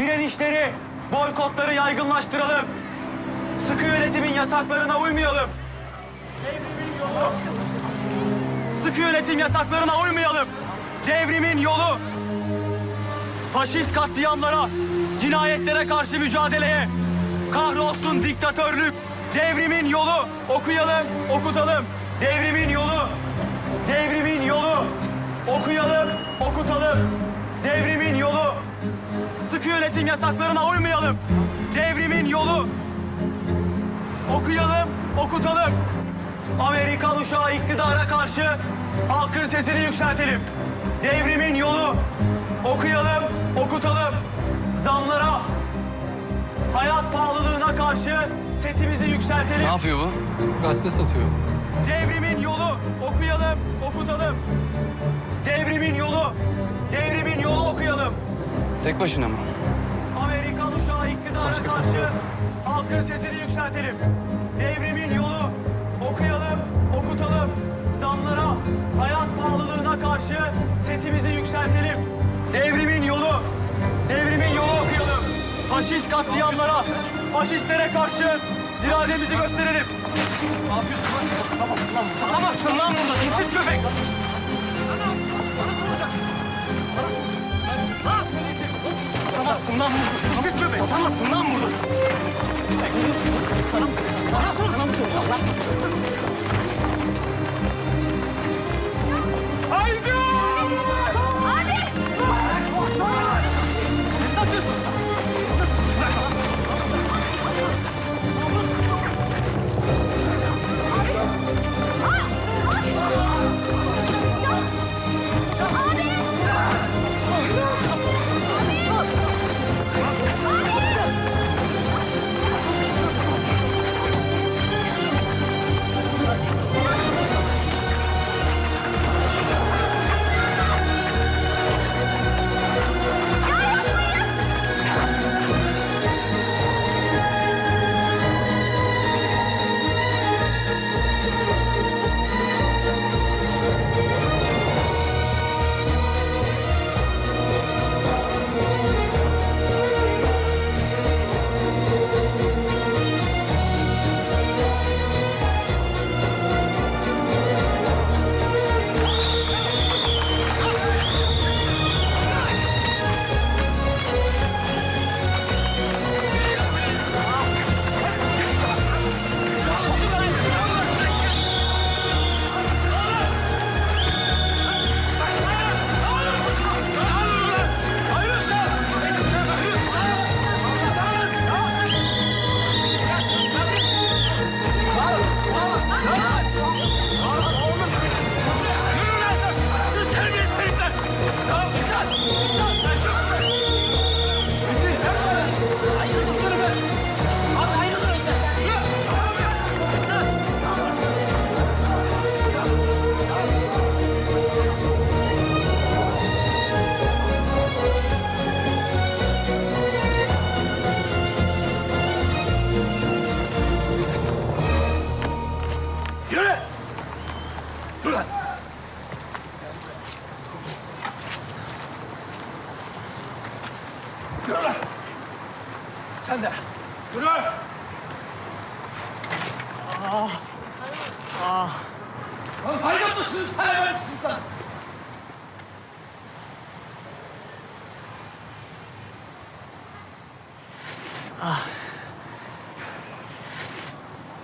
direnişleri, boykotları yaygınlaştıralım. Sıkı yönetimin yasaklarına uymayalım. Devrimin yolu. Sıkı yönetim yasaklarına uymayalım. Devrimin yolu. Faşist katliamlara, cinayetlere karşı mücadeleye. Kahrolsun diktatörlük. Devrimin yolu. Okuyalım, okutalım. Devrimin yolu. Devrimin yolu. Okuyalım, okutalım. Yönetim yasaklarına uymayalım. Devrimin yolu. Okuyalım, okutalım. Amerikan uşağı iktidara karşı halkın sesini yükseltelim. Devrimin yolu. Okuyalım, okutalım. Zamlara, hayat pahalılığına karşı sesimizi yükseltelim. Ne yapıyor bu? Gazete satıyor. Devrimin yolu. Okuyalım, okutalım. Devrimin yolu. Devrimin yolu okuyalım. Tek başına mı? Amerikan uşağı iktidara karşı halkın sesini yükseltelim. Devrimin yolu. Okuyalım, okutalım. Zamlara, hayat pahalılığına karşı sesimizi yükseltelim. Devrimin yolu. Devrimin yolu okuyalım. Faşist katliamlara, faşistlere karşı irademizi gösterelim. Ne yapıyorsun lan? Satamazsın lan. Burada. Dinsiz köpek. Satamazsın lan burada. Dinsiz köpek. Satamazsın lan burada. Sana mı soracağım? Bana mı soracağım lan?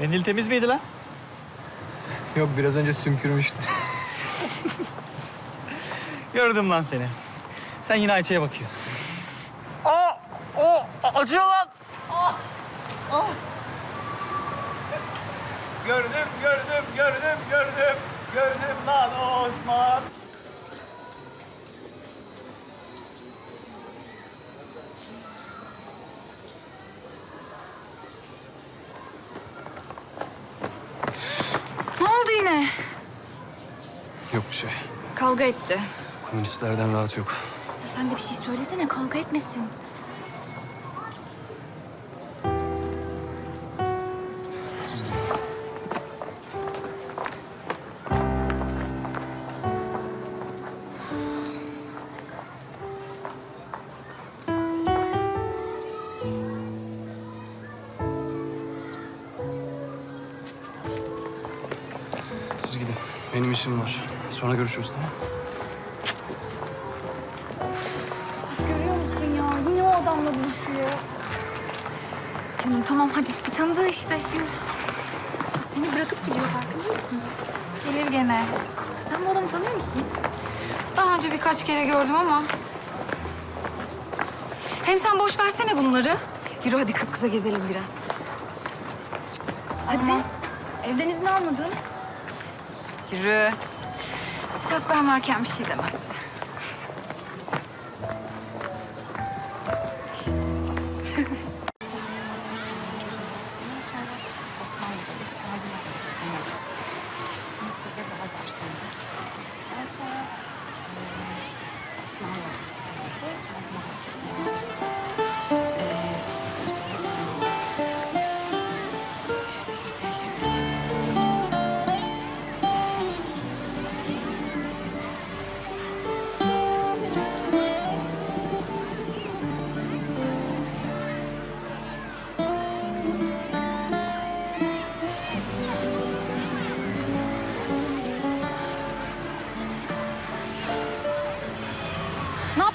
Mendil temiz miydi lan? Yok biraz önce sümkürmüştüm. Gördüm lan seni. Sen yine Ayça'ya bakıyorsun. Aa! O! Acıyor lan! Gördüm, gördüm, gördüm, gördüm. Gördüm lan Osman. kavga etti. Komünistlerden rahat yok. Ya sen de bir şey söylesene kavga etmesin. Siz gidin. Benim işim var. Sonra görüşürüz tamam Görüyor musun ya? Yine o adamla buluşuyor. Tamam tamam hadi. Bir tanıdığı işte. Yürü. Seni bırakıp gidiyor farkında mısın? Gelir gene. Sen bu adamı tanıyor musun? Daha önce birkaç kere gördüm ama... Hem sen boş versene bunları. Yürü hadi kız kıza gezelim biraz. Hadi. Evden izin almadın. Yürü. Mithat ben varken bir şey demez. Osmanlı Devleti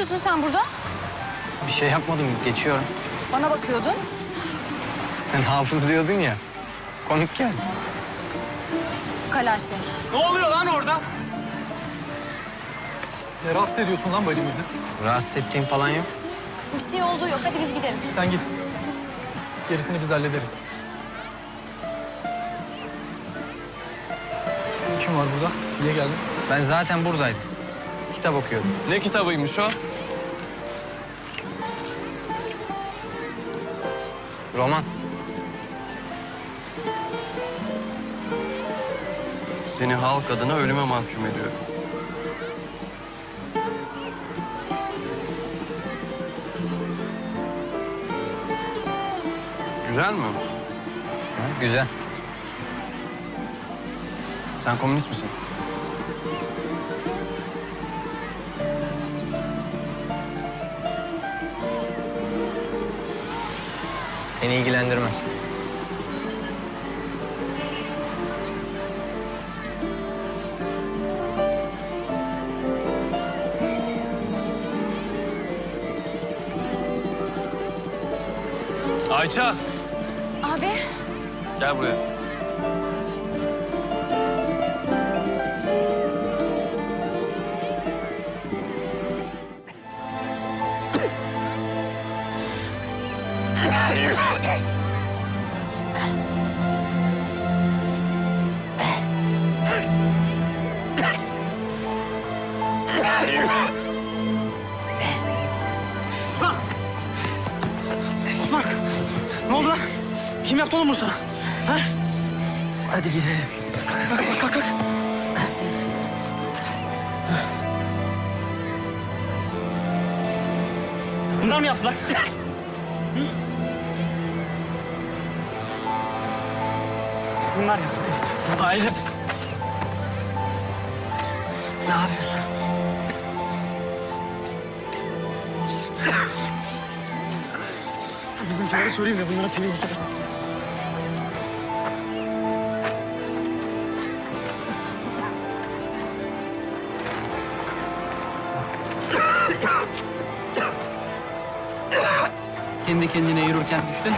yapıyorsun sen burada? Bir şey yapmadım. Geçiyorum. Bana bakıyordun. Sen hafız diyordun ya. Komik geldi. Kala şey. Ne oluyor lan orada? Ne rahatsız ediyorsun lan bacımızı? Rahatsız ettiğim falan yok. Bir şey olduğu yok. Hadi biz gidelim. Sen git. Gerisini biz hallederiz. Kim var burada? Niye geldin? Ben zaten buradaydım. Kitap okuyordum. Ne kitabıymış o? Roman. Seni halk adına ölüme mahkum ediyorum. Güzel mi? Ha, güzel. Sen komünist misin? Seni ilgilendirmez. Ayça! Abi. Gel buraya. Osman! Ne oldu lan? Kim yaptı oğlum bunu sana? Ha? Hadi gidelim. Kalk, kalk, kalk, kalk. Bunlar mı yaptılar? Bunlar yaptı. Aile. Ne yapıyorsun? Bizimkilere söyleyeyim de bunlara film olsun. Kendi kendine yürürken düştün.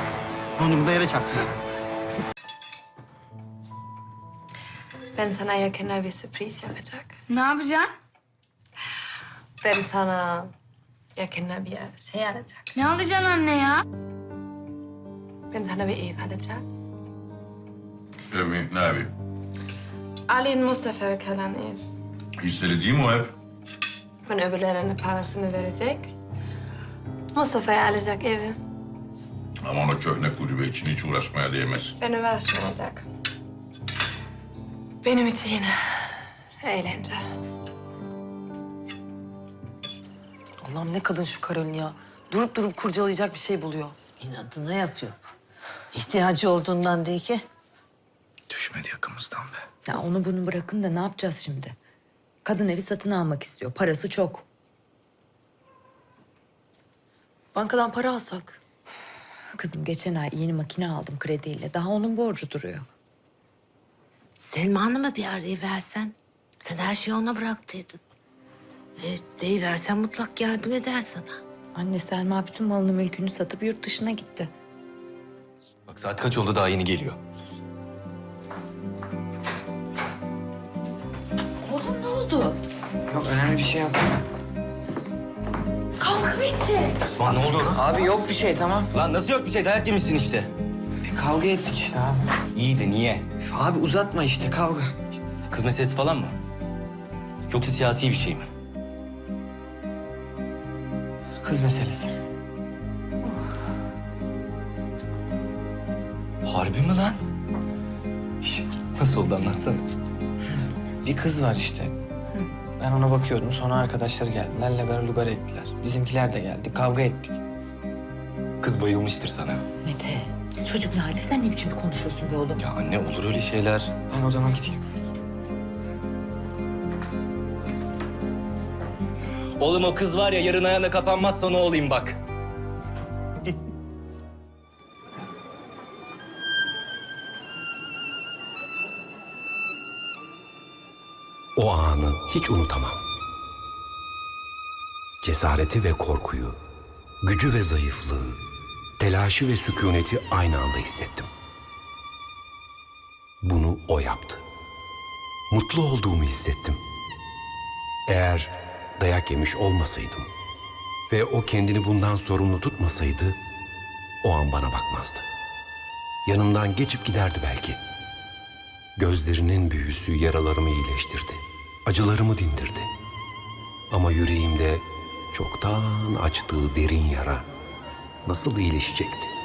Onu da yere çarptın. Ben sana yakında bir sürpriz yapacak. Ne yapacaksın? Ben sana yakında bir şey alacak. Ne alacaksın anne ya? Ben sana bir ev alacak. Ev mi? Ne evi? Alin Mustafa kalan ev. Hisseli değil mi o ev? Ben öbürlerine parasını verecek. Mustafa'ya alacak evi. Ama o köhne kulübe için hiç uğraşmaya değmez. Ben uğraşmayacak. Benim için eğlence. Allah'ım ne kadın şu Karolin ya. Durup durup kurcalayacak bir şey buluyor. İnadına yapıyor. İhtiyacı olduğundan değil ki. Düşmedi yakamızdan be. Ya onu bunu bırakın da ne yapacağız şimdi? Kadın evi satın almak istiyor. Parası çok. Bankadan para alsak. Kızım geçen ay yeni makine aldım krediyle. Daha onun borcu duruyor. Selman'ı mı bir arayıversen? Sen her şeyi ona bıraktıydın. E, deyiversen mutlak yardım eder sana. Anne Selma bütün malını mülkünü satıp yurt dışına gitti. Bak saat kaç oldu daha yeni geliyor. Oğlum ne oldu? Yok önemli bir şey yok. Kavga bitti. Osman ne oldu ona? Abi yok bir şey tamam. Lan nasıl yok bir şey dayak yemişsin işte. E, kavga ettik işte abi. İyi de niye? Abi uzatma işte kavga. Kız meselesi falan mı? Yoksa siyasi bir şey mi? Kız meselesi. Harbi mi lan? Şş, Nasıl oldu anlatsana. Bir kız var işte. Ben ona bakıyordum. Sonra arkadaşları geldiler. Lagar lugar ettiler. Bizimkiler de geldi. Kavga ettik. Kız bayılmıştır sana. Mete, çocuk nerede? Sen ne biçim konuşuyorsun be oğlum? Ya anne olur öyle şeyler. Ben odama gideyim. Oğlum o kız var ya yarın ayağına kapanmazsa ne olayım bak. O anı hiç unutamam. Cesareti ve korkuyu, gücü ve zayıflığı, telaşı ve sükuneti aynı anda hissettim. Bunu o yaptı. Mutlu olduğumu hissettim. Eğer dayak yemiş olmasaydım ve o kendini bundan sorumlu tutmasaydı o an bana bakmazdı. Yanımdan geçip giderdi belki. Gözlerinin büyüsü yaralarımı iyileştirdi. Acılarımı dindirdi. Ama yüreğimde çoktan açtığı derin yara nasıl iyileşecekti?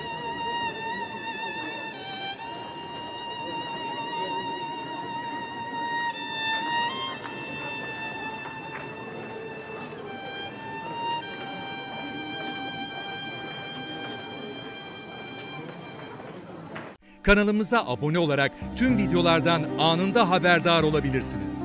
Kanalımıza abone olarak tüm videolardan anında haberdar olabilirsiniz.